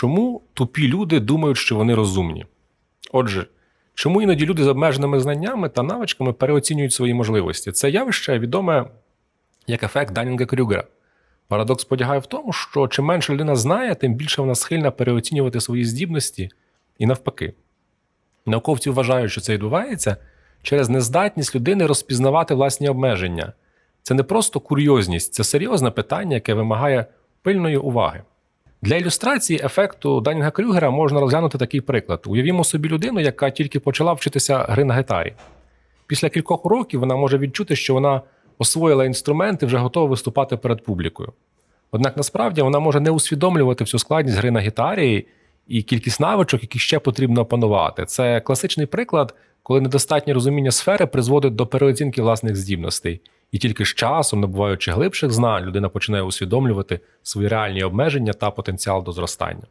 Чому тупі люди думають, що вони розумні? Отже, чому іноді люди з обмеженими знаннями та навичками переоцінюють свої можливості? Це явище відоме як ефект Данінга Крюгера. Парадокс полягає в тому, що чим менше людина знає, тим більше вона схильна переоцінювати свої здібності і навпаки. Науковці вважають, що це відбувається через нездатність людини розпізнавати власні обмеження. Це не просто курйозність, це серйозне питання, яке вимагає пильної уваги. Для ілюстрації ефекту Данінга Крюгера можна розглянути такий приклад. Уявімо собі людину, яка тільки почала вчитися гри на гітарі. Після кількох років вона може відчути, що вона освоїла інструмент і вже готова виступати перед публікою. Однак насправді вона може не усвідомлювати всю складність гри на гітарі і кількість навичок, які ще потрібно опанувати. Це класичний приклад, коли недостатнє розуміння сфери призводить до переоцінки власних здібностей. І тільки з часом, набуваючи глибших знань, людина починає усвідомлювати свої реальні обмеження та потенціал до зростання.